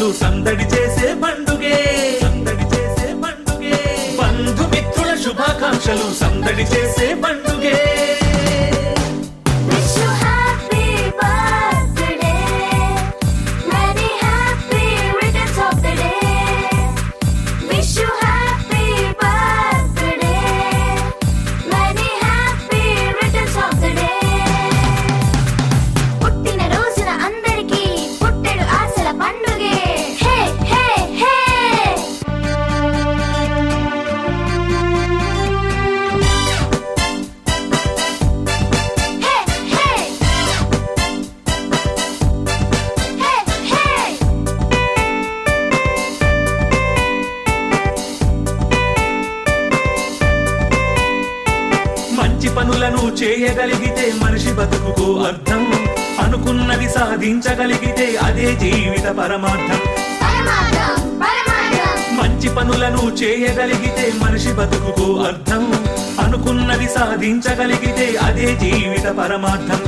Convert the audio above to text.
పండుగలు సందడి చేసే పండుగే. సందడి చేసే పండుగే. బంధుమిత్రుల శుభాకాంక్షలు సందడి చేసే పండుగే. మంచి పనులను చేయగలిగితే మనిషి బతుకుకు అర్థం. అనుకున్నది సాధించగలిగితే అదే జీవిత పరమార్థం. మంచి పనులను చేయగలిగితే మనిషి బతుకుకు అర్థం. అనుకున్నది సాధించగలిగితే అదే జీవిత పరమార్థం.